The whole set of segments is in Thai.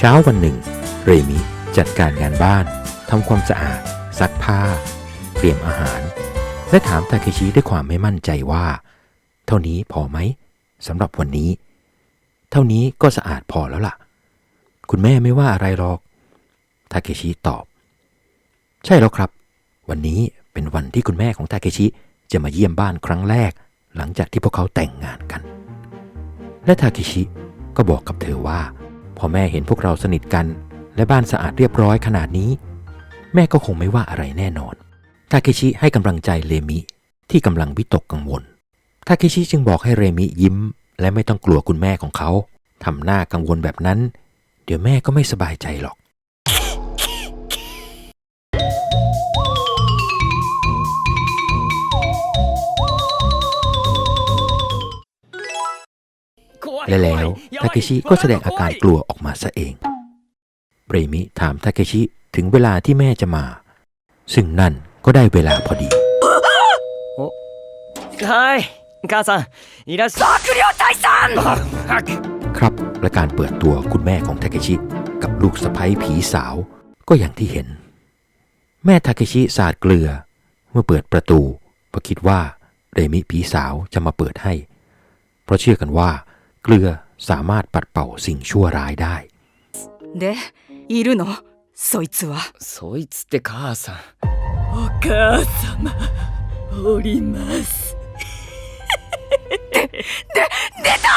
เช้าวันหนึ่ง เรมิจัดการงานบ้านทำความสะอาด ซักผ้า เตรียมอาหาร และถามทาเคชิด้วยความไม่มั่นใจว่า เท่านี้พอไหมสำหรับวันนี้ เท่านี้ก็สะอาดพอแล้วล่ะ คุณแม่ไม่ว่าอะไรหรอกทาเคชิตอบ ใช่แล้วครับ วันนี้เป็นวันที่คุณแม่ของทาเคชิจะมาเยี่ยมบ้านครั้งแรก หลังจากที่พวกเขาแต่งงานกัน และทาเคชิก็บอกกับเธอว่า พอแม่เห็นพวกเราสนิทกัน และบ้านสะอาดเรียบร้อยขนาดนี้ แม่ก็คงไม่ว่าอะไรแน่นอน ทาเคชิให้กำลังใจเรมิที่กำลังวิตกกังวล ทาเคชิจึงบอกให้เรมิยิ้ม และไม่ต้องกลัวคุณแม่ของเขาทำหน้ากังวลแบบนั้น เดี๋ยวแม่ก็ไม่สบายใจหรอก และแล้วทาเคชิก็แสดงอาการกลัวออกมาซะเองเรมิถามทาเคชิถึงเวลาที่แม่จะมา ซึ่งนั่นก็ได้เวลาพอดีใช่กาซังอิราซากุริโอไทซันครับและการเปิดตัวคุณแม่ของทาเคชิ กับลูกสะใภ้ผีสาวก็อย่างที่เห็น แม่ทาเคชิสาดเกลือ เมื่อเปิดประตูเพราะคิดว่าเรมิผีสาวจะมาเปิดให้ เพราะเชื่อกันว่า เกลือสามารถปัดเป่าสิ่งชั่วร้ายได้ でいるのそいつはそいつって母さんお母様おりますでで出た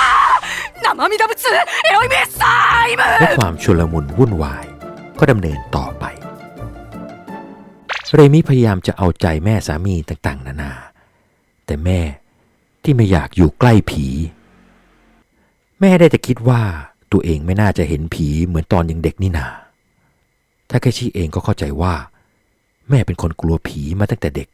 生身仏エロイメッサイム และความชุลมุนวุ่นวาย ก็ดำเนินต่อไป เรมิพยายามจะเอาใจแม่สามีต่างๆ นานา แต่แม่ที่ไม่อยากอยู่ใกล้ผี แม่ได้แต่คิดว่าตัวเองไม่น่าจะเห็นผีเหมือนตอนยังเด็กนี่นาทาเคชิเองก็เข้าใจว่า แม่เป็นคนกลัวผีมาตั้งแต่เด็ก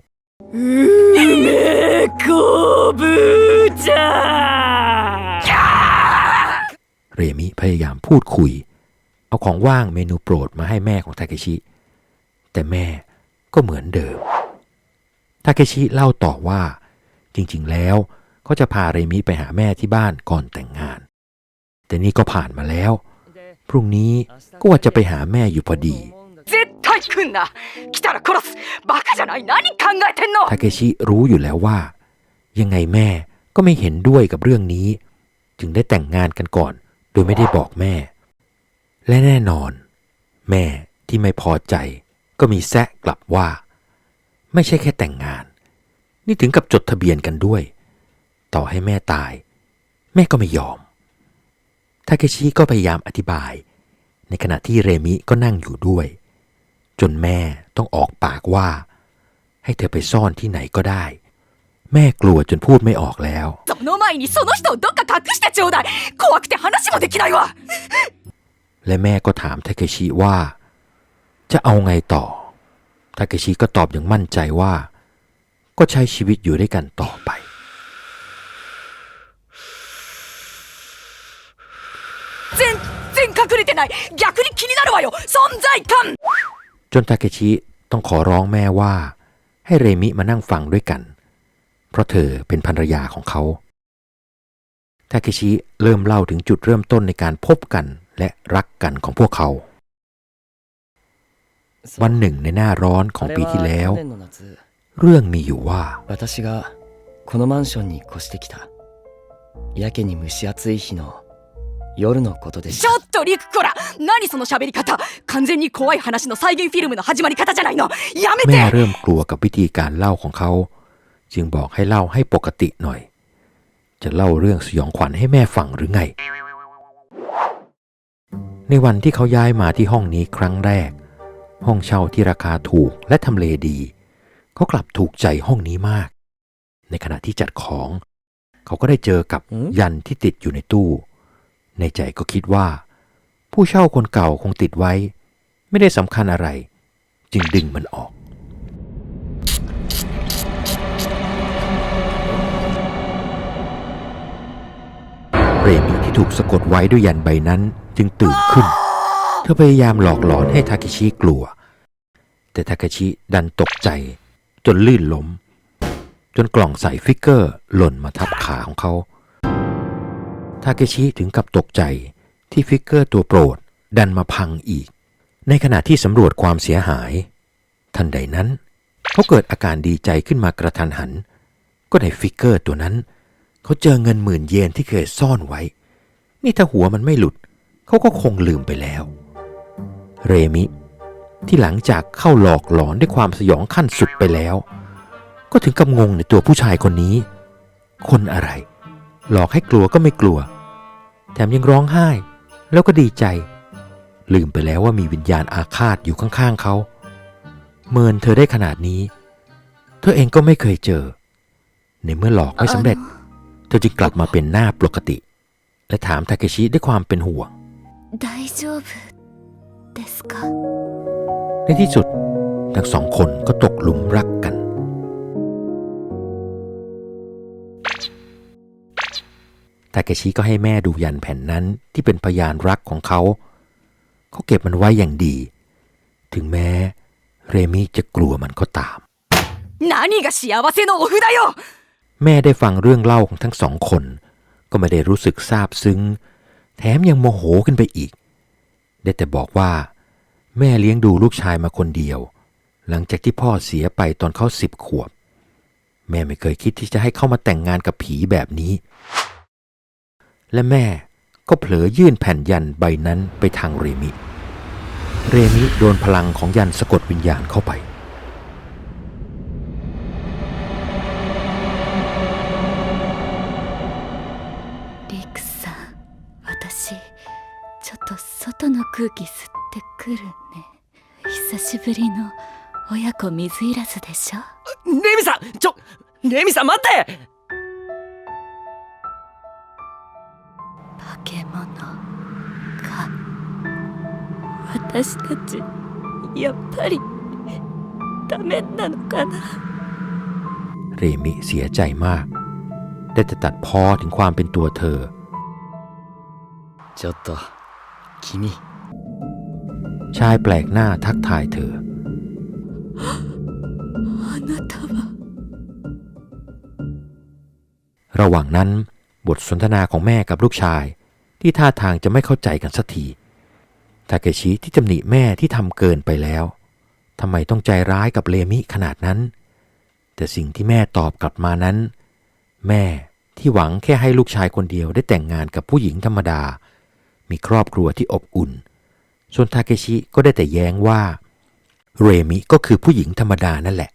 เรมิพยายามพูดคุย เอาของว่างเมนูโปรดมาให้แม่ของทาเคชิ แต่แม่ก็เหมือนเดิม ทาเคชิเล่าต่อว่า จริงๆแล้วเขาจะพาเรมิไปหาแม่ที่บ้านก่อนแต่งงาน แต่นี่ก็ผ่านมาแล้ว พรุ่งนี้ก็ว่าจะไปหาแม่อยู่พอดีทาเคชิรู้อยู่แล้วว่า ยังไงแม่ก็ไม่เห็นด้วยกับเรื่องนี้ จึงได้แต่งงานกันก่อน โดยไม่ได้บอกแม่ และแน่นอน แม่ที่ไม่พอใจ ก็มีแซะกลับว่า ไม่ใช่แค่แต่งงาน นี่ถึงกับจดทะเบียนกันด้วย ต่อให้แม่ตาย แม่ก็ไม่ยอม ทาเคชิก็พยายามอธิบาย ในขณะที่เรมิก็นั่งอยู่ด้วย จนแม่ต้องออกปากว่า ให้เธอไปซ่อนที่ไหนก็ได้ แม่กลัวจนพูดไม่ออกแล้วและแม่ก็ถามทาเคชิว่า จะเอาไงต่อทาเคชิก็ตอบอย่างมั่นใจว่า ก็ใช้ชีวิตอยู่ด้วยกันต่อไป 隠れてない逆に気になるわよ存在感 จนทาเคชิต้องขอร้องแม่ว่า ให้เรมิมานั่งฟังด้วยกัน เพราะเธอเป็นภรรยาของเขา ทาเคชิเริ่มเล่าถึงจุดเริ่มต้นในการพบกันและรักกันของพวกเขา วันหนึ่งในหน้าร้อนของปีที่แล้ว 去年の夏 เรื่องมีอยู่ว่า 私がこのマンションに越してきたやけに蒸し暑い日の 夜のことでしちょっとリクコラ何その喋り方完全に怖い話の再現フィルムの始まり方じゃないのやめ แม่ て เริ่มกลัวกับวิธีการเล่าของเขา จึงบอกให้เล่าให้ปกติหน่อย จะเล่าเรื่องสยองขวัญให้แม่ฟังหรือไง ในวันที่เขาย้ายมาที่ห้องนี้ครั้งแรก ห้องเช่าที่ราคาถูกและทำเลดี เขากลับถูกใจห้องนี้มาก ในขณะที่จัดของ เขาก็ได้เจอกับ อืม ยันที่ติดอยู่ในตู้ ในใจก็คิดว่า ผู้เช่าคนเก่าคงติดไว้ ไม่ได้สำคัญอะไร จึงดึงมันออกเรมิที่ถูกสะกดไว้ด้วยยันใบนั้นจึงตื่นขึ้น เธอพยายามหลอกหลอนให้ทาเคชิกลัว แต่ทาเคชิดันตกใจจนลื่นล้ม จนกล่องใส่ฟิกเกอร์หล่นมาทับขาของเขาาเคชิถึงกับตกใจที่ฟิกเกอร์ตัวโปรดดันมาพังอีก ในขณะที่สำรวจความเสียหาย ทันใดนั้นเขาเกิดอาการดีใจขึ้นมากระทันหัน ก็ในฟิกเกอร์ตัวนั้น เขาเจอเงินหมื่นเยนที่เคยซ่อนไว้ นี่ถ้าหัวมันไม่หลุด เขาก็คงลืมไปแล้ว เรมิ ที่หลังจากเข้าหลอกหลอนด้วยความสยองขั้นสุดไปแล้ว ก็ถึงกับงงในตัวผู้ชายคนนี้ คนอะไร หลอกให้กลัวก็ไม่กลัว แถมยังร้องไห้ แล้วก็ดีใจ ลืมไปแล้วว่ามีวิญญาณอาฆาตอยู่ข้างๆเขา เมินเธอได้ขนาดนี้ เธอเองก็ไม่เคยเจอ ในเมื่อหลอกไม่สำเร็จ เธอจึงกลับมาเป็นหน้าปกติ และถามทาเคชิด้วยความเป็นห่วงในที่สุด ทั้งสองคนก็ตกหลุมรักกัน ทาเกชิก็ให้แม่ดูยันแผ่นนั้นที่เป็นพยานรักของเขา เขาเก็บมันไว้อย่างดี ถึงแม้เรมี่จะกลัวมันก็ตามแม่ได้ฟังเรื่องเล่าของทั้งสองคน ก็ไม่ได้รู้สึกซาบซึ้ง แถมยังโมโหขึ้นไปอีก ได้แต่บอกว่า แม่เลี้ยงดูลูกชายมาคนเดียว หลังจากที่พ่อเสียไปตอนเขาสิบขวบ แม่ไม่เคยคิดที่จะให้เข้ามาแต่งงานกับผีแบบนี้ และแม่ก็เผลอยื่นแผ่นยันใบนั้นไปทางเรมิ เรมิโดนพลังของยันสะกดวิญญาณเข้าไป リクさん私ちょっと外の空気吸ってくるね久しぶりの親子水入らずでしょレミさんちょレミさん待って 私たちやっぱりダメなのかな เรมิเสียใจมาก ได้แต่ตัดพ้อถึงความเป็นตัวเธอ ちょっと君 ชายแปลกหน้าทักทายเธอ あなたは ระหว่างนั้นบทสนทนาของแม่กับลูกชาย ที่ท่าทางจะไม่เข้าใจกันสักที ทาเกชิที่ตำหนิแม่ที่ทำเกินไปแล้วทำไมต้องใจร้ายกับเลมิขนาดนั้น แต่สิ่งที่แม่ตอบกลับมานั้น แม่ที่หวังแค่ให้ลูกชายคนเดียวได้แต่งงานกับผู้หญิงธรรมดา มีครอบครัวที่อบอุ่น ส่วนทาเกชิก็ได้แต่แย้งว่า เรมิก็คือผู้หญิงธรรมดานั่นแหละ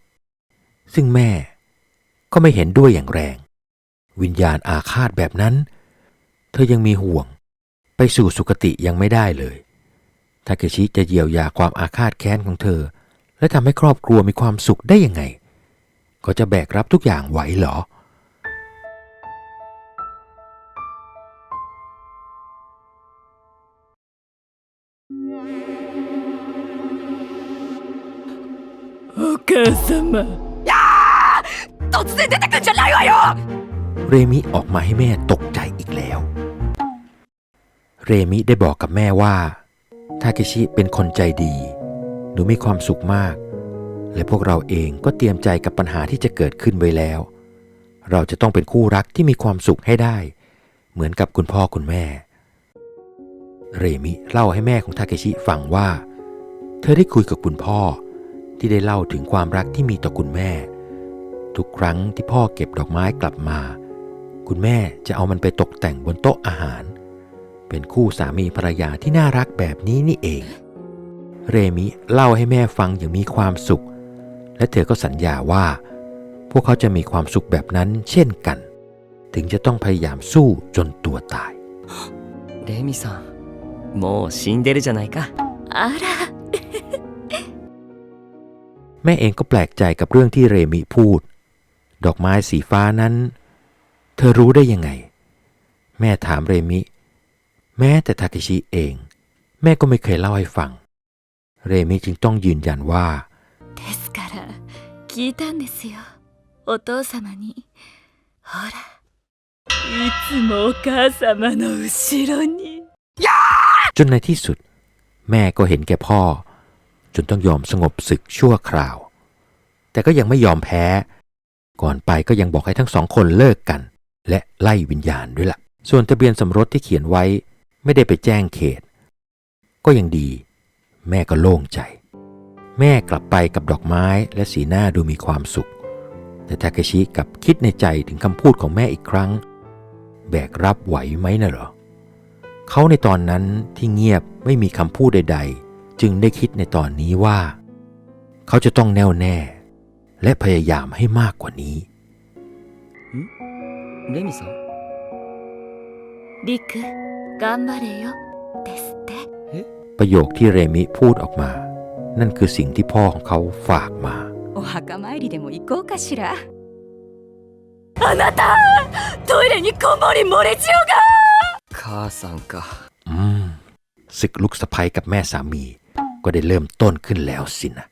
ซึ่งแม่ก็ไม่เห็นด้วยอย่างแรง วิญญาณอาฆาตแบบนั้น เธอยังมีห่วง ไปสู่สุคติยังไม่ได้เลย ทาเคชิจะเยียวยาความอาฆาตแค้นของเธอ และทำให้ครอบครัวมีความสุขได้ยังไง ก็จะแบกรับทุกอย่างไหวเหรอ お母様突然出てくんじゃないわよ เรมิออกมาให้แม่ตกใจอีกแล้ว เรมิได้บอกกับแม่ว่า ทาเคชิเป็นคนใจดี หนูมีความสุขมาก และพวกเราเองก็เตรียมใจกับปัญหาที่จะเกิดขึ้นไว้แล้ว เราจะต้องเป็นคู่รักที่มีความสุขให้ได้ เหมือนกับคุณพ่อคุณแม่ เรมิเล่าให้แม่ของทาเคชิฟังว่า เธอได้คุยกับคุณพ่อที่ได้เล่าถึงความรักที่มีต่อคุณแม่ ทุกครั้งที่พ่อเก็บดอกไม้กลับมา คุณแม่จะเอามันไปตกแต่งบนโต๊ะอาหาร เป็นคู่สามีภรรยาที่น่ารักแบบนี้นี่เอง เรมิเล่าให้แม่ฟังอย่างมีความสุข และเธอก็สัญญาว่า พวกเขาจะมีความสุขแบบนั้นเช่นกัน ถึงจะต้องพยายามสู้จนตัวตาย レミさんもう死んでるじゃないかあら แม่เองก็แปลกใจกับเรื่องที่เรมิพูด ดอกไม้สีฟ้านั้น เธอรู้ได้ยังไง แม่ถามเรมิ แม้แต่ทาเคชิเอง แม่ก็ไม่เคยเล่าให้ฟัง เรมิจึงต้องยืนยันว่า ですから聞いたんですよお父様にほらいつもお母様の後ろに จนในที่สุด แม่ก็เห็นแก่พ่อ จนต้องยอมสงบศึกชั่วคราว แต่ก็ยังไม่ยอมแพ้ ก่อนไปก็ยังบอกให้ทั้งสองคนเลิกกัน และไล่วิญญาณด้วยละ่ะ ส่วนทะเบียนสมรสที่เขียนไว้ ไม่ได้ไปแจ้งเขต ก็ยังดี แม่ก็โล่งใจ แม่กลับไปกับดอกไม้และสีหน้าดูมีความสุข แต่ทาเคชิกลับคิดในใจถึงคำพูดของแม่อีกครั้ง แบกรับไหวไหมน่ะเหรอ เขาในตอนนั้นที่เงียบไม่มีคำพูดใด ๆ จึงได้คิดในตอนนี้ว่า เขาจะต้องแน่วแน่ และพยายามให้มากกว่านี้ レミさんリク 頑張れよですって ประโยคที่เรมิพูดออกมา นั่นคือสิ่งที่พ่อของเขาฝากมา お墓参りでも行こうかしらあなたトイレにこもり漏れ千代が母さんか อืมศึกลูกสะใภ้กับแม่สามี ก็ได้เริ่มต้นขึ้นแล้วสินะ